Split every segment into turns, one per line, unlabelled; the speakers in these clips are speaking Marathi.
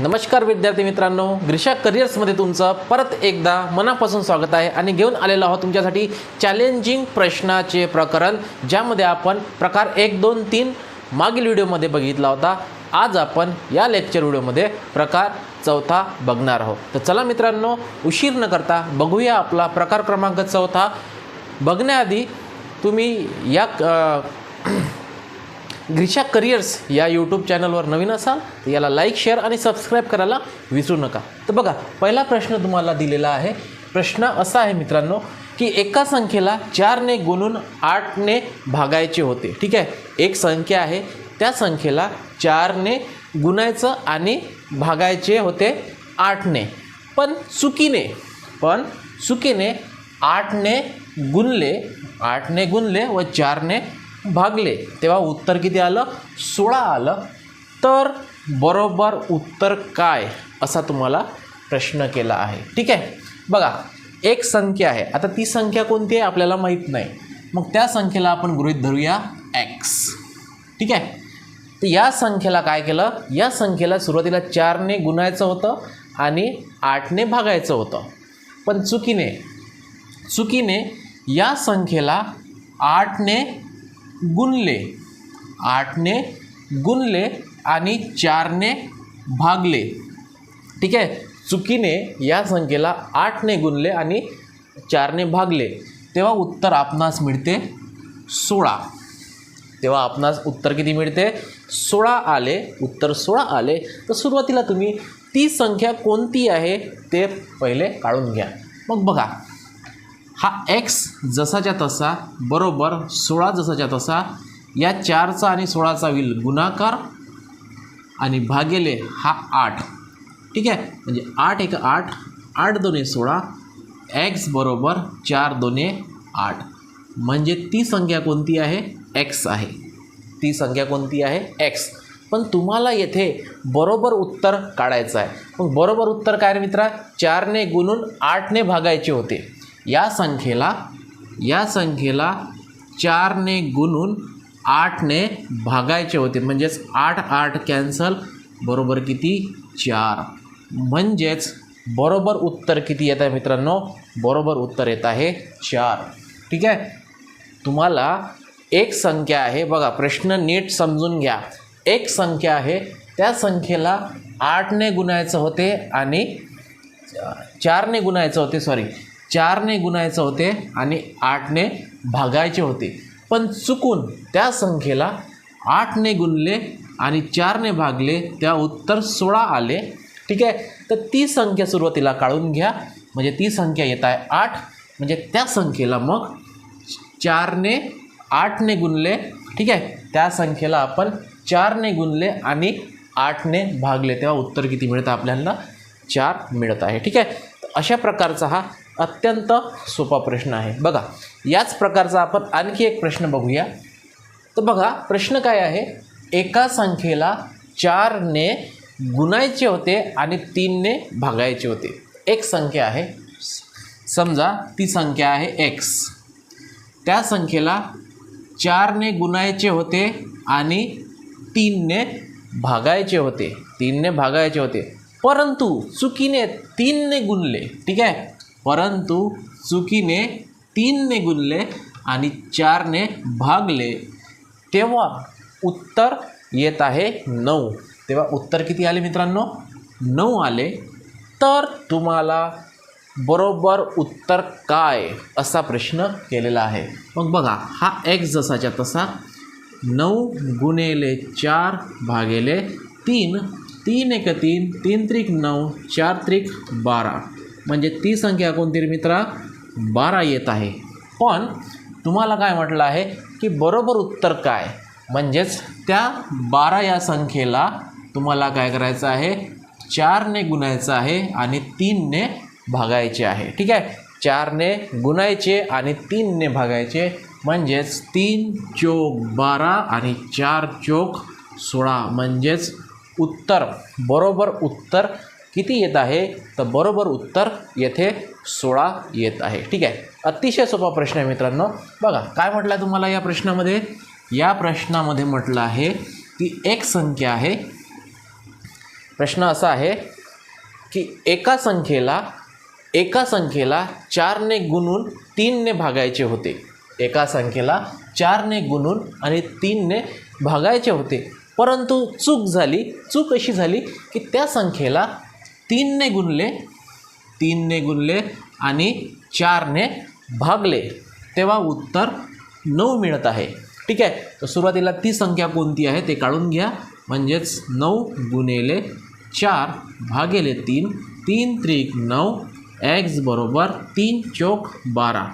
नमस्कार विद्यार्थी मित्रांनो ग्रीषा करिअर्समध्ये तुमचं परत एकदा मनापासून स्वागत आहे आणि घेऊन आलेलो आहोत तुमच्यासाठी चॅलेंजिंग प्रश्नाचे प्रकरण ज्यामध्ये आपण प्रकार एक दोन तीन मागील व्हिडिओमध्ये बघितला होता. आज आपण या लेक्चर व्हिडिओमध्ये प्रकार चौथा बघणार आहोत. तर चला मित्रांनो उशीर न करता बघूया आपला प्रकार क्रमांक चौथा. बघण्याआधी तुम्ही या ग्रीशा करिअर्स या यूट्यूब चॅनलवर नवीन असाल तर याला लाईक शेअर आणि सबस्क्राईब करायला विसरू नका. तर बघा पहिला प्रश्न तुम्हाला दिलेला आहे. प्रश्न असा आहे मित्रांनो की एका संख्येला चारने गुणून आठने भागायचे होते. ठीक आहे? एक संख्या आहे त्या संख्येला चारने गुणायचं आणि भागायचे होते आठने. पण चुकीने पण चुकीने आठने गुणले आठने गुणले व चारने भागले. तेव्हा उत्तर किती आलं? सोळा आलं. तर बरोबर उत्तर काय? असा तुम्हाला प्रश्न केला आहे. ठीक आहे? बघा एक संख्या आहे. आता ती संख्या कोणती आहे? आपल्याला माहीत नाही. मग त्या संख्येला आपण गृहीत धरूया एक्स ठीक आहे? तर या संख्येला काय केलं? या संख्येला सुरुवातीला चारने गुणायचं होतं आणि आठने भागायचं होतं. पण चुकीने चुकीने या संख्येला आठने गुणले आठने गुणले आणि चारने भागले. ठीक आहे? चुकीने या संख्येला आठने गुणले आणि चारने भागले. तेव्हा उत्तर आपणास मिळते सोळा. तेव्हा आपणास उत्तर किती मिळते? सोळा आले. उत्तर सोळा आले. तर सुरुवातीला तुम्ही ती संख्या कोणती आहे ते पहिले काढून घ्या. मग बघा. हा एक्स जसाच्या तसा बरोबर सोळा जसाच्या तसा या चारचा आणि सोळाचा होईल गुणाकार आणि भागेले हा आठ. ठीक आहे? म्हणजे आठ एक आठ आठ दोन्ही सोळा एक्स बरोबर चार दोन्ही आठ. म्हणजे ती संख्या कोणती आहे? एक्स आहे. ती संख्या कोणती आहे? एक्स पण तुम्हाला येथे बरोबर उत्तर काढायचं आहे. मग बरोबर उत्तर काय रे मित्रा? चारने गुणून आठने भागायचे होते. या संख्येला या संख्येला चारने गुणून आठने भागायचे होते. म्हणजेच आठ आठ कॅन्सल बरोबर किती? चार. म्हणजेच बरोबर उत्तर किती येत आहे मित्रांनो? बरोबर उत्तर येत आहे चार. ठीक आहे? तुम्हाला एक संख्या आहे. बघा प्रश्न नीट समजून घ्या. एक संख्या आहे. त्या संख्येला आठने गुणायचं होते आणि चारने गुणायचं होते सॉरी चारने गुणायचं होते आणि आठने भागायचे होते. पण चुकून त्या संख्येला आठने गुणले आणि चारने भागले त्या उत्तर सोळा आले. ठीक आहे? तर ती संख्या सुरुवातीला काढून घ्या. म्हणजे ती संख्या येत आहे आठ. म्हणजे त्या संख्येला मग चारने आठने गुणले. ठीक आहे? त्या संख्येला आपण चारने गुणले आणि आठने भागले. तेव्हा उत्तर किती मिळतं आपल्याला? चार मिळत आहे. ठीक आहे? अशा प्रकारचा हा अत्यंत सोपा प्रश्न आहे. बघा याच प्रकारचा आपण आणखी एक प्रश्न बघूया. तर बघा प्रश्न काय आहे? एका संख्येला चारने गुणायचे होते आणि तीनने भागायचे होते. एक संख्या आहे. समजा ती संख्या आहे एक्स त्या संख्येला चारने गुणायचे होते आणि तीनने भागायचे होते. तीनने भागायचे होते. परंतु चुकीने तीनने गुणले. ठीक आहे? परंतु चुकीने तीनने गुणले आणि चारने भागले. तेव्हा उत्तर येत आहे नऊ. तेव्हा उत्तर किती आले मित्रांनो? नऊ आले. तर तुम्हाला बरोबर उत्तर काय असा प्रश्न केलेला आहे. मग बघा हा एक्स जसाच्या तसा. नऊ गुणेले चार भागेले तीन. तीन एक तीन तीन त्रिक नऊ चार त्रिक बारा. म्हणजे ती संख्या कोणती मित्रा? बारा येत आहे. पण तुम्हाला काय म्हटलं आहे की बरोबर उत्तर काय? म्हणजेच त्या बारा या संख्येला तुम्हाला काय करायचं आहे? चारने गुणायचं आहे आणि तीनने भागायचे आहे. ठीक आहे? चारने गुणायचे आणि तीनने भागायचे. म्हणजेच तीन चोक बारा आणि चार चोक सोळा. म्हणजेच उत्तर बरोबर उत्तर किती येत आहे? तर बरोबर उत्तर येथे सोळा येत आहे. ठीक आहे? अतिशय सोपा प्रश्न आहे मित्रांनो. बघा काय म्हटलं आहे तुम्हाला या प्रश्नामध्ये? या प्रश्नामध्ये म्हटलं आहे की एक संख्या आहे. प्रश्न असा आहे की एका संख्येला एका संख्येला चारने गुणून तीनने भागायचे होते. एका संख्येला चारने गुणून आणि तीनने भागायचे होते. परंतु चूक झाली. चूक अशी झाली की त्या संख्येला तीनने गुणले तीनने गुणले आणि चारने भागले. तेव्हा उत्तर नऊ मिळत आहे. ठीक आहे? तर सुरुवातीला ती संख्या कोणती आहे ते काढून घ्या. म्हणजेच नऊ गुणेले चार भागेले तीन तीन त्रिक नऊ एक्स बरोबर तीन चौक बारा.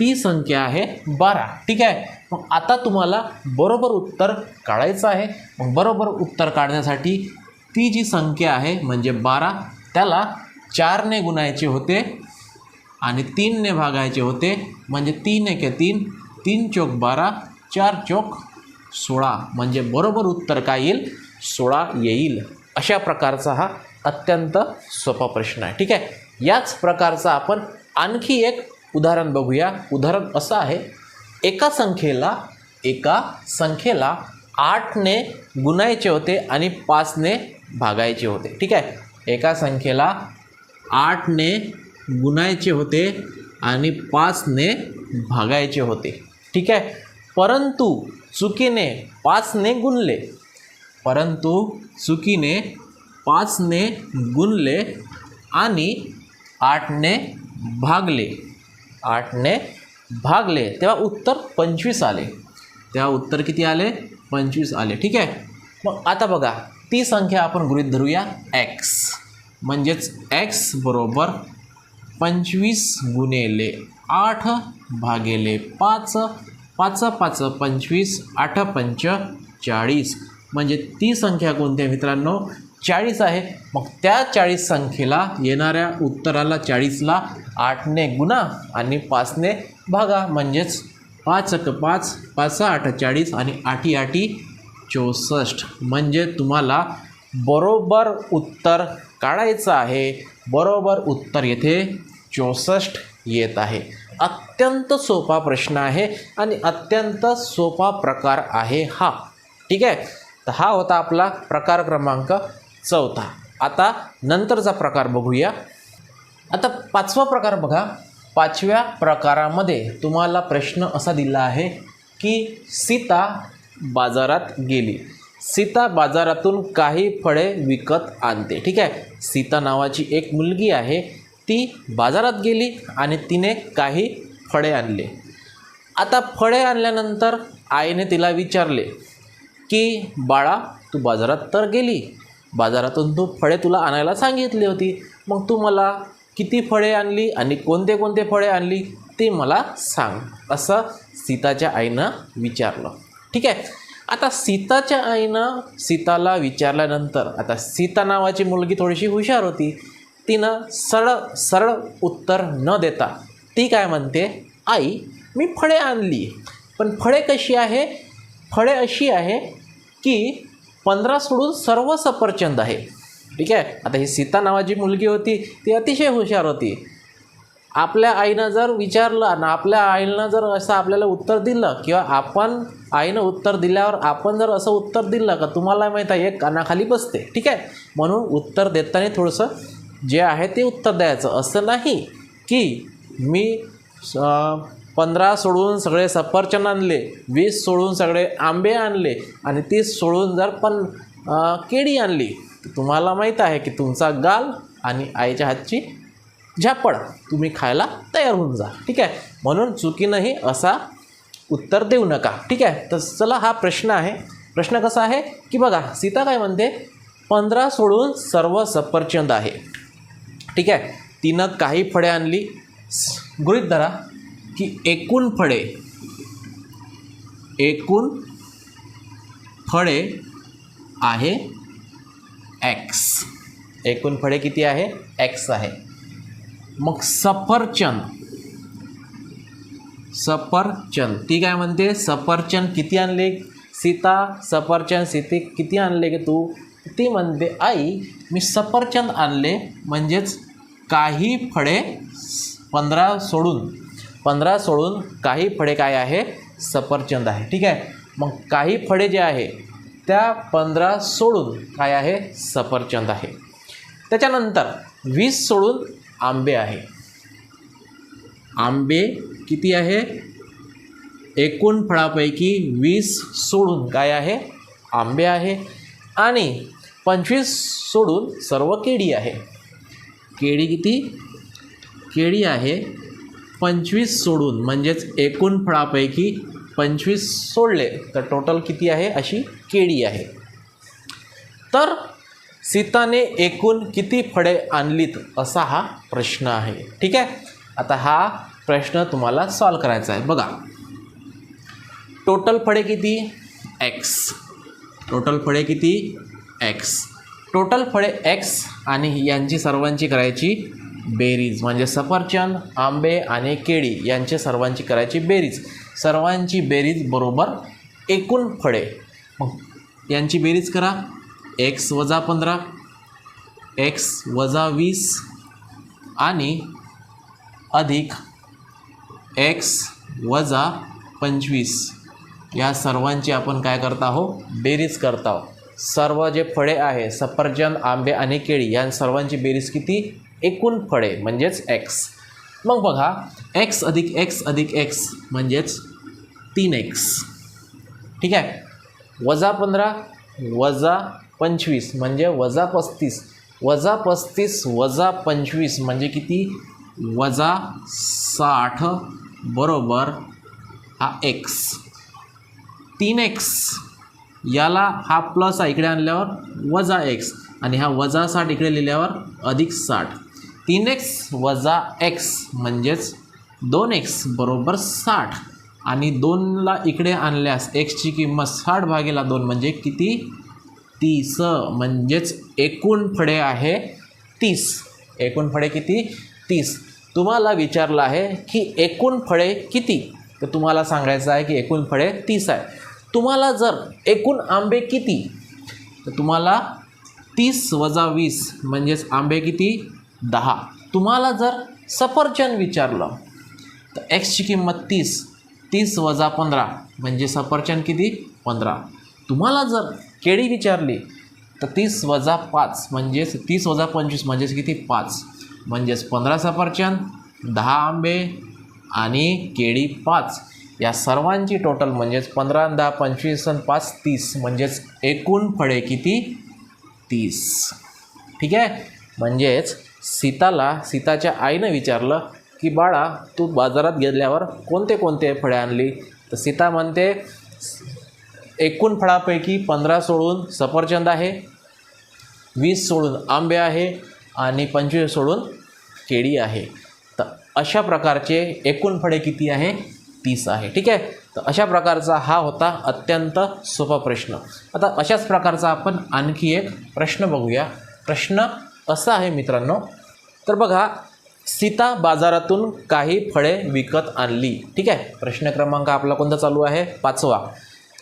ती संख्या आहे बारा. ठीक आहे? मग आता तुम्हाला बरोबर उत्तर काढायचं आहे. मग बरोबर उत्तर काढण्यासाठी ती जी संख्या आहे म्हणजे बारा त्याला चारने गुणायचे होते आणि तीनने भागायचे होते म्हणजे तीन एके तीन तीन चौक बारा चार चौक सोळा. म्हणजे बरोबर उत्तर काय येईल? सोळा येईल. अशा प्रकारचा हा अत्यंत सोपा प्रश्न आहे. ठीक आहे? याच प्रकारचा आपण आणखी एक उदाहरण बघूया. उदाहरण असं आहे एका संख्येला एका संख्येला आठने गुणायचे होते आणि पाचने भागायचे होते. ठीक आहे? एका संख्येला आठने गुणायचे होते आणि पाचने भागायचे होते. ठीक आहे? परंतु चुकीने पाचने गुणले. परंतु चुकीने पाचने गुणले आणि आठने भागले. आठने भागले. तेव्हा उत्तर पंचवीस आले. तेव्हा उत्तर किती आले? पंचवीस आले. ठीक आहे? मग आता बघा. ती संख्या आपण गृहीत धरूया एक्स म्हणजेच एक्स बरोबर पंचवीस गुणेले आठ भागेले पाच. पाच पाच पंचवीस आठ पंच चाळीस. म्हणजे ती संख्या कोणती आहे मित्रांनो? चाळीस आहे. मग त्या चाळीस संख्येला येणाऱ्या उत्तराला चाळीसला आठने गुणा आणि पाचने भागा. म्हणजेच पाच पाच पाच आठ चाळीस आणि आठी आठी चौसष्ट. म्हणजे तुम्हाला बरोबर उत्तर काढायचं आहे. बरोबर उत्तर येथे चौसष्ट येत आहे. अत्यंत सोपा प्रश्न आहे आणि अत्यंत सोपा प्रकार आहे हा. ठीक आहे? तर हा होता आपला प्रकार क्रमांक चौथा. आता नंतरचा प्रकार बघूया. आता पाचवा प्रकार बघा. पाचव्या प्रकारामध्ये तुम्हाला प्रश्न असा दिला आहे की सीता बाजारात गेली. सीता बाजारातून काही फळे विकत आणते. ठीक आहे? सीता नावाची एक मुलगी आहे. ती बाजारात गेली आणि तिने काही फळे आणले. आता फळे आणल्यानंतर आईने तिला विचारले की बाळा तू बाजारात तर गेली. बाजारातून तू फळे तुला आणायला सांगितली होती. मग तू मला किती फळे आणली आणि कोणते कोणते फळे आणली ते मला सांग. असं सीताच्या आईनं विचारलं. ठीक आहे? आता सीताच्या आईनं सीताला विचारल्यानंतर आता सीता नावाची मुलगी थोडीशी हुशार होती. तिनं सरळ सरळ उत्तर न देता ती काय म्हणते? आई मी फळे आणली. पण फळे कशी आहे? फळे अशी आहे की पंधरा सोडून सर्व सफरचंद आहे. ठीक आहे? आता ही सीता नावाची मुलगी होती ती अतिशय हुशार होती. आपल्या आईनं जर विचारलं आणि आपल्या आईनं जर असं आपल्याला उत्तर दिलं किंवा आपण आईनं उत्तर दिल्यावर आपण जर असं उत्तर दिलं का तुम्हाला माहीत आहे एक कानाखाली बसते ठीक आहे? म्हणून उत्तर देताना थोडंसं जे आहे ते उत्तर द्यायचं. असं नाही की मी पंधरा सोडून सगळे सफरचंद आणले वीस सोडून सगळे आंबे आणले आणि तीस सोडून जर पण केळी आणली तुम्हाला माहीत आहे की तुमचा गाल आणि आईच्या हातची झापड तुम्ही खायला तयार होऊन जा. ठीक आहे? म्हणून चुकीनंही असा उत्तर देऊ नका. ठीक आहे? तर चला हा प्रश्न आहे. प्रश्न कसा आहे? की बघा सीता काय म्हणते? पंधरा सोडून सर्व सफरचंद आहे. ठीक आहे? तिनं काही फळे आणली. गृहित धरा की एकूण फळे एकूण फळे आहे एक्स एकूण फळे किती आहे? एक्स आहे. मग सफरचंद. सफरचंद. ती काय म्हणते? सफरचंद किती आणले? सीता सफरचंद सीते किती आणले की तू? ती म्हणते आई मी सफरचंद आणले म्हणजेच काही फळे पंधरा सोडून. पंधरा सोडून काही फळे काय आहे? सफरचंद आहे. ठीक आहे? मग काही फळे जे आहे त्या पंधरा सोडून काय आहे? सफरचंद आहे. त्याच्यानंतर वीस सोडून आंबे आहे. आंबे किती आहे? एकूण फळापैकी वीस सोडून काय आहे? आंबे आहे. आणि पंचवीस सोडून सर्व केळी आहे. केळी किती? केळी आहे पंचवीस सोडून म्हणजेच एकूण फळापैकी पंचवीस सोडले तर टोटल किती आहे? अशी केळी आहे. तर सीताने एकूण किती फळे आणलीत असा हा प्रश्न आहे. ठीक आहे? आता हा प्रश्न तुम्हाला सॉल्व करायचा आहे. बघा. टोटल फळे किती? एक्स टोटल फळे किती? एक्स टोटल फळे एक्स आणि यांची सर्वांची करायची बेरीज. म्हणजे सफरचंद आंबे आणि केळी यांचे सर्वांची करायची बेरीज. सर्वांची बेरीज बरोबर एकूण फळे. मग यांची बेरीज करा. एक्स वजा पंधरा एक्स वजा वीस आणि अधिक एक्स वजा पंचवीस. या सर्वांची आपण काय करता आहो बेरीज करता आहो सर्व जे फळे आहे सफरचंद आंबे आणि केळी या सर्वांची बेरीज किती? एकूण फळे म्हणजेच एक्स. मग बघा एक्स अधिक एक्स अधिक एक्स म्हणजेच तीन एक्स. ठीक आहे? वजा पंधरा वजा पंचवीस म्हणजे वजा पस्तीस. वजा पस्तीस वजा पंचवीस म्हणजे किती? वजा साठ बरोबर हा एक्स तीन एक्स याला हा प्लस हा इकडे आणल्यावर वजा एक्स आणि हा वजा साठ इकडे लिहिल्यावर अधिक साठ. तीन एक्स वजा एक्स म्हणजेच दोन एक्स बरोबर साठ. आणि दोनला इकडे आणल्यास एक्सची किंमत साठ भागेला दोन म्हणजे किती? तीस म्हणजेच एकूण फळे आहे तीस. एकूण फळे किती? तीस. तुम्हाला विचारलं आहे की एकूण फळे किती? तर तुम्हाला सांगायचं आहे की एकूण फळे तीस आहे. तुम्हाला जर एकूण आंबे किती? तर तुम्हाला तीस वजा वीस म्हणजेच आंबे किती? दहा. तुम्हाला जर सफरचंद विचारलं तर एक्सची किंमत तीस. तीस वजा पंधरा म्हणजे सफरचंद किती? पंधरा. तुम्हाला जर केळी विचारली तर तीस वजा पाच म्हणजेच तीस वजा पंचवीस म्हणजेच किती? पाच. म्हणजेच पंधरा सफरचंद दहा आंबे आणि केळी पाच. या सर्वांची टोटल म्हणजेच पंधरा दहा पंचवीस आणि पाच तीस म्हणजेच एकूण फळे किती? तीस. ठीक आहे? म्हणजेच सीताला सीताच्या आईनं विचारलं की बाळा तू बाजारात गेल्यावर कोणते कोणते फळे आणली? तर सीता म्हणते एकूण फळापैकी पंधरा सोडून सफरचंद आहे वीस सोडून आंबे आहे आणि पंचवीस सोडून केळी आहे. तर अशा प्रकारचे एकूण फळे किती आहे? तीस आहे. ठीक आहे? तर अशा प्रकारचा हा होता अत्यंत सोपा प्रश्न. आता अशाच प्रकारचा आपण आणखी एक प्रश्न बघूया. प्रश्न असा आहे मित्रांनो तर बघा सीता बाजारातून काही फळे विकत आणली. ठीक आहे? प्रश्न क्रमांक आपला कोणता चालू आहे? पाचवा.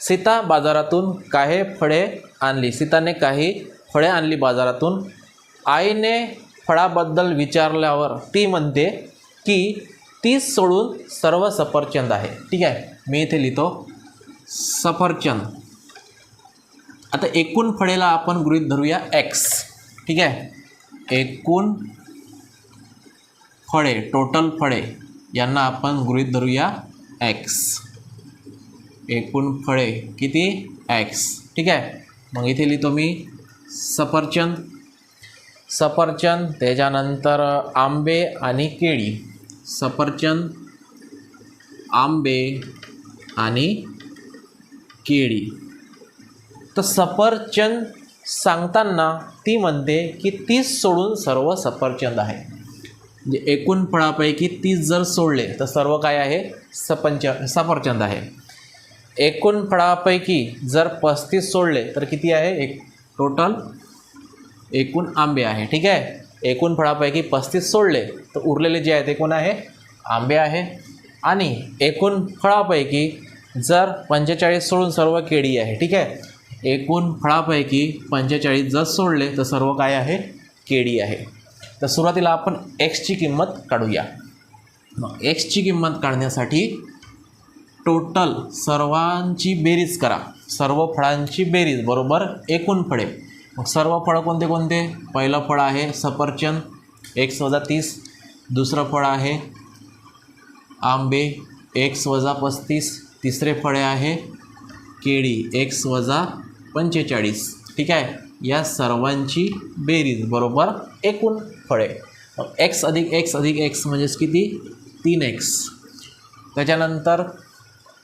सीता बाजारातून काही फळे आणली? सीताने काही फळे आणली बाजारातून. आईने फळाबद्दल विचारल्यावर ती म्हणते की तीस सोडून सर्व सफरचंद आहे. ठीक आहे मी इथे लिहितो. सफरचंद. आता एकूण फळेला आपण गृहीत धरूया एक्स ठीक आहे? एकूण फळे टोटल फळे यांना आपण गृहीत धरूया एक्स एकूण फळे किती? एक्स ठीक आहे? मग इथे लिहितो मी सफरचंद. सफरचंद त्याच्यानंतर आंबे आणि केळी. सफरचंद आंबे आणि केळी. तर सफरचंद सांगताना ती म्हणते की तीस सोडून सर्व सफरचंद आहे. म्हणजे एकूण फळापैकी तीस जर सोडले तर सर्व काय आहे? सपंच सफरचंद आहे. एकूण फळापैकी जर पस्तीस सोडले तर किती आहे? एक टोटल एकूण आंबे आहे. ठीक आहे? एकूण फळापैकी पस्तीस सोडले तर उरलेले जे आहे ते कोण आहे? आंबे आहे. आणि एकूण फळापैकी जर पंचेचाळीस सोडून सर्व केळी आहे ठीक आहे? एकूण फळापैकी पंचेचाळीस जर सोडले तर सर्व काय आहे? केळी आहे. तर सुरुवातीला आपण एक्सची किंमत काढूया. मग एक्सची किंमत काढण्यासाठी टोटल सर्वांची बेरीज करा. सर्व फळांची बेरीज बरोबर? एकूण फळे. मग सर्व फळं कोणते कोणते? पहिलं फळ आहे सफरचंद एक्स वजा तीस. दुसरं फळ आहे आंबे एक्स वजा पस्तीस. तिसरे फळे आहे केळी एक्स वजा पंचेचाळीस. ठीक आहे? या सर्वांची बेरीज बरोबर? एकूण फळे. एक्स अधिक एक्स अधिक एक्स म्हणजेच किती? तीन एक्स त्याच्यानंतर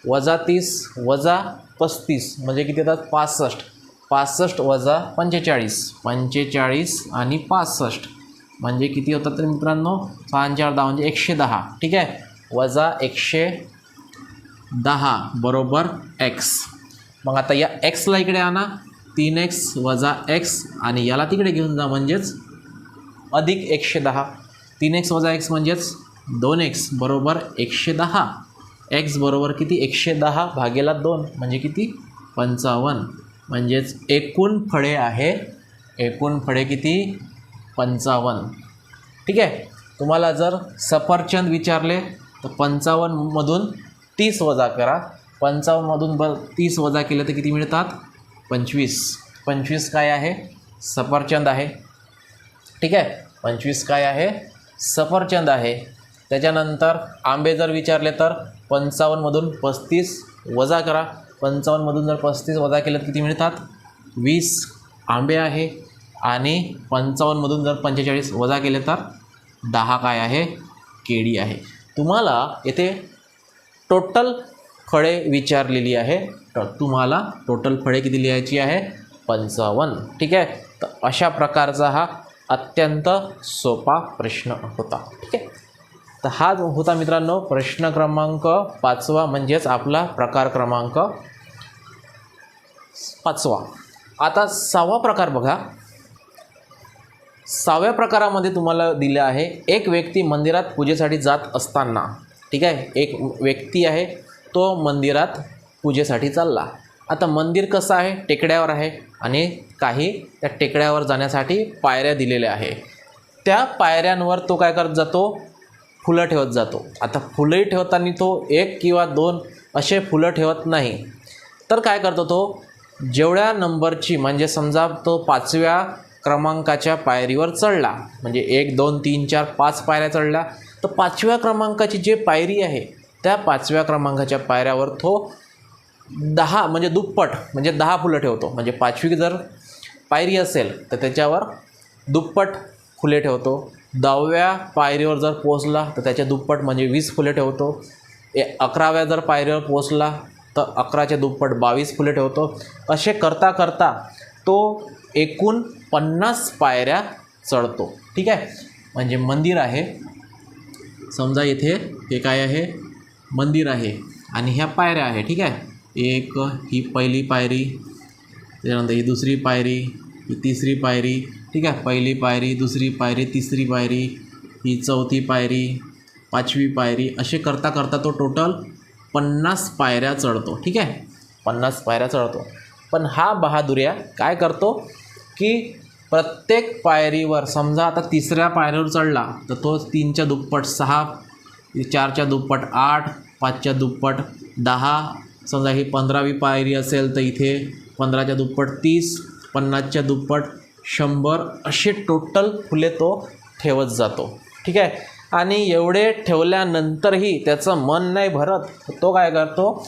वजा तीस वजा पस्तीस म्हणजे किती येतात? पासष्ट. पासष्ट वजा पंचेचाळीस. पंचेचाळीस आणि पासष्ट. म्हणजे किती होतात तर मित्रांनो? सहा चार दहा म्हणजे एकशे दहा. ठीक आहे? वजा एकशे दहा बरोबर एक्स मग आता या एक्सला इकडे आणा. तीन एक्स वजा एक्स आणि याला तिकडे घेऊन जा म्हणजेच अधिक एकशे दहा. तीन एक्स वजा एक्स म्हणजेच दोन एक्स बरोबर एकशे दहा. एक्स बरोबर किती? एकशे दहा भागेला दोन म्हणजे किती? पंचावन्न. म्हणजेच एकूण फळे आहे एकूण फळे किती? पंचावन्न. ठीक आहे? तुम्हाला जर सफरचंद विचारले तर पंचावन्नमधून तीस वजा करा. पंचावन्नमधून ब तीस वजा केलं तर किती मिळतात? पंचवीस. पंचवीस काय आहे? सफरचंद आहे. ठीक आहे? पंचवीस काय आहे? सफरचंद आहे. त्याच्यानंतर आंबे जर विचारले तर पंचावन्नमधून पस्तीस वजा करा. पंचावन्नमधून जर पस्तीस वजा केलं तर किती मिळतात? वीस आंबे आहे आणि पंचावन्नमधून जर पंचेचाळीस वजा केले तर दहा काय आहे? केळी आहे. तुम्हाला येथे टोटल फळे विचारलेली आहे. तर तुम्हाला टोटल फळे किती लिहायची आहे? पंचावन्न. ठीक आहे? तर अशा प्रकारचा हा अत्यंत सोपा प्रश्न होता. ठीक आहे? तर हा जो होता मित्रांनो प्रश्न क्रमांक पाचवा म्हणजेच आपला प्रकार क्रमांक पाचवा. आता सहावा प्रकार बघा. सहाव्या प्रकारामध्ये तुम्हाला दिलं आहे एक व्यक्ती मंदिरात पूजेसाठी जात असताना. ठीक आहे? एक व्यक्ती आहे तो मंदिरात पूजेसाठी चालला. आता मंदिर कसं आहे? टेकड्यावर आहे आणि काही त्या टेकड्यावर जाण्यासाठी पायऱ्या दिलेल्या आहे. त्या पायऱ्यांवर तो काय करत जातो? फुलं ठेवत जातो. आता फुलंही ठेवताना तो एक किंवा दोन असे फुलं ठेवत नाही. तर काय करतो तो? जेवढ्या नंबरची म्हणजे समजा तो पाचव्या क्रमांकाच्या पायरीवर चढला म्हणजे एक दोन तीन चार पाच पायऱ्या चढल्या तर पाचव्या क्रमांकाची जे पायरी आहे त्या पाचव्या क्रमांकाच्या पायऱ्यावर तो दहा म्हणजे दुप्पट म्हणजे दहा फुलं ठेवतो. म्हणजे पाचवी जर पायरी असेल तर त्याच्यावर दुप्पट फुले ठेवतो. दहाव्या पायरीवर जर पोचला तर त्याच्या दुप्पट म्हणजे वीस फुले ठेवतो. ए अकराव्या जर पायरीवर पोचला तर अकराच्या दुप्पट बावीस फुले ठेवतो. असे करता करता तो एकूण पन्नास पायऱ्या चढतो. ठीक आहे? म्हणजे मंदिर आहे. समजा इथे हे काय आहे? मंदिर आहे. आणि ह्या पायऱ्या आहे. ठीक आहे? एक ही पहिली पायरी त्याच्यानंतर ही दुसरी पायरी ही तिसरी पायरी ठीक आहे. पहिली पायरी दुसरी पायरी तिसरी पायरी ही चौथी पायरी पाचवी पायरी असे करता करता तो टोटल पन्नास पायऱ्या चढतो. ठीक आहे? पन्नास पायऱ्या चढतो. पण हा बहादुऱ्या काय करतो? की प्रत्येक पायरीवर समजा आता तिसऱ्या पायरीवर चढला तर तो तीनच्या दुप्पट सहा चारच्या दुप्पट आठ पाचच्या दुप्पट दहा समजा ही पंधरावी पायरी असेल तर इथे पंधराच्या दुप्पट तीस पन्नासच्या दुप्पट शंभर असे टोटल फुले तो ठेवत जातो. ठीक आहे? आणि एवढे ठेवल्यानंतरही त्याचं मन नाही भरत तो काय करतो?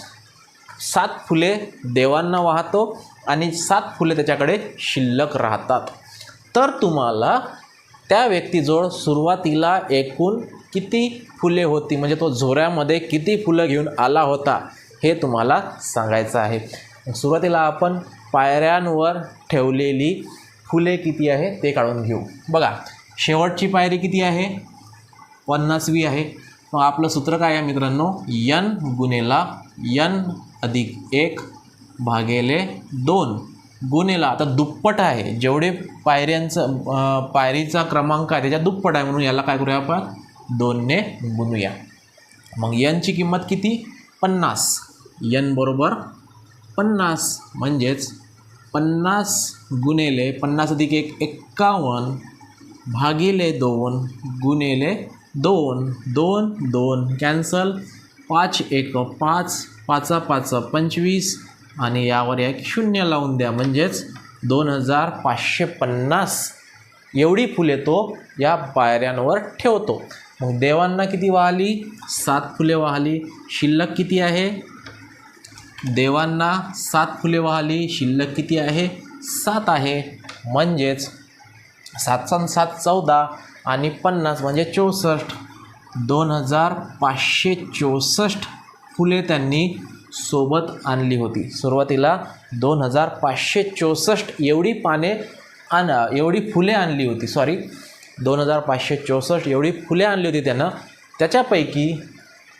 सात फुले देवांना वाहतो आणि सात फुले त्याच्याकडे शिल्लक राहतात. तर तुम्हाला त्या व्यक्तीजवळ सुरुवातीला एकूण किती फुले होती? म्हणजे तो झोऱ्यामध्ये किती फुलं घेऊन आला होता? हे तुम्हाला सांगायचं आहे. सुरुवातीला आपण पायऱ्यांवर ठेवलेली फुले किती आहे ते काढून घेऊ. बघा शेवटची पायरी किती आहे? पन्नासवी आहे. मग आपलं सूत्र काय आहे मित्रांनो? यन गुणेला यन अधिक एक भागेले दोन. गुणेला आता दुप्पट आहे. जेवढे पायऱ्यांचं पायरीचा क्रमांक आहे त्याच्या दुप्पट आहे म्हणून याला काय करूया आपण? दोनने गुणूया. मग यनची किंमत किती? पन्नास. यन बरोबर पन्नास. म्हणजेच पन्नास गुणेले पन्नास अधिक एक एक्कावन्न भागिले दोन गुणेले दोन दोन दोन. कॅन्सल पाच एक पाच पाचा पाच पंचवीस. आणि यावर एक शून्य लावून द्या. म्हणजेच दोन हजार पाचशे पन्नास. एवढी फुले तो या पायऱ्यांवर ठेवतो. मग देवांना किती वाहली? सात फुले वाहली. शिल्लक किती आहे? देवांना सात फुले वाहली शिल्लक किती आहे? सात आहे. म्हणजेच सात सात चौदा आणि पन्नास म्हणजे चौसष्ट. दोन हजार पाचशे चौसष्ट फुले त्यांनी सोबत आणली होती. सुरुवातीला दोन हजार पाचशे चौसष्ट एवढी पाने आण एवढी फुले आणली होती. सॉरी दोन हजार पाचशे चौसष्ट एवढी फुले आणली होती त्यानं. त्याच्यापैकी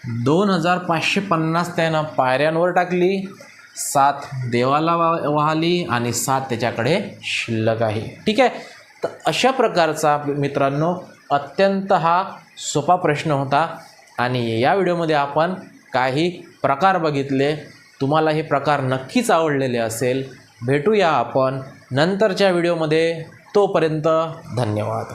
दोन हजार पाचशे पन्नास त्यानं पायऱ्यांवर टाकली सात देवाला वा वाहली आणि सात त्याच्याकडे शिल्लक आहे. ठीक आहे? तर अशा प्रकारचा मित्रांनो अत्यंत हा सोपा प्रश्न होता आणि या व्हिडिओमध्ये आपण काही प्रकार बघितले. तुम्हाला हे प्रकार नक्कीच आवडलेले असेल. भेटूया आपण नंतरच्या व्हिडिओमध्ये. तोपर्यंत धन्यवाद.